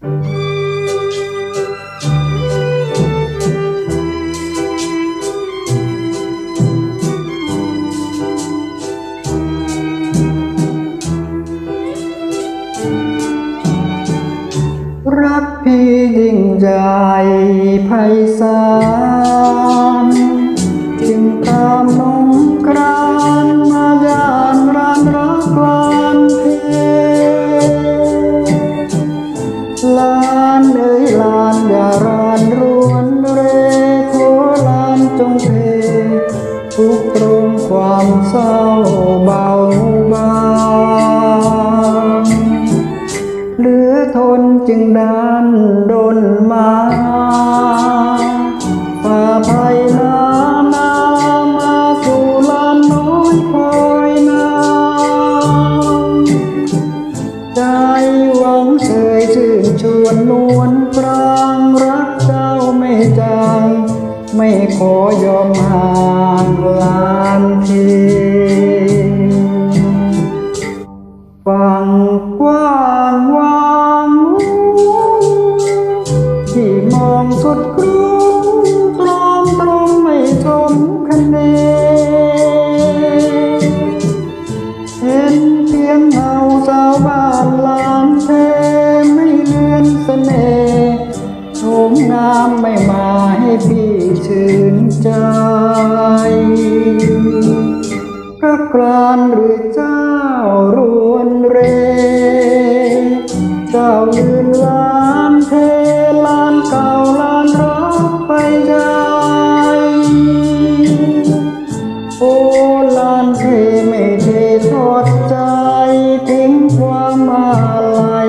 รักพี่ยิ่งใหญ่ไพศาลจึงตามน้อ ลานเอ้ยลานอย่ารานรวนเรโทลานจงเททุกตรงความเศร้าเบาบางเหลือทนจึงดันดนมา ชวนนวลปรางรักเจ้าไม่จางไม่ขอยอมห่างลานทีฟังกว้า ระกรานหรือเจ้ารวนเร เจ้ายืนลานเทลานเก่าลานรักไปได้ โอ้ลานเทไม่เททอดใจทิ้งความอาลัย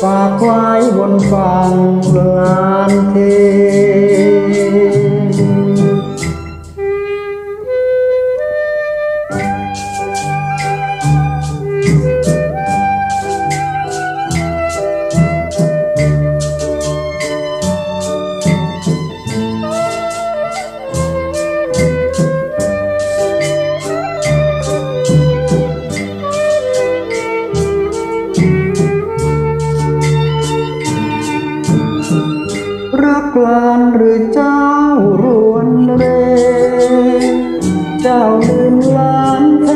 ฝากไว้บนฝั่งลานเท กลานหรือเจ้ารวนเร เจ้าลืมลานเท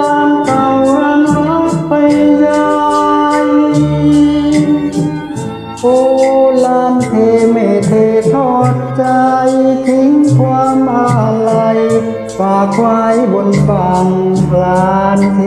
ลานเก่ารันรักไปยายโอ้ลานเทไม่เททอดใจทิ้งความอาลัยฝากไว้บนฝั่งลานเท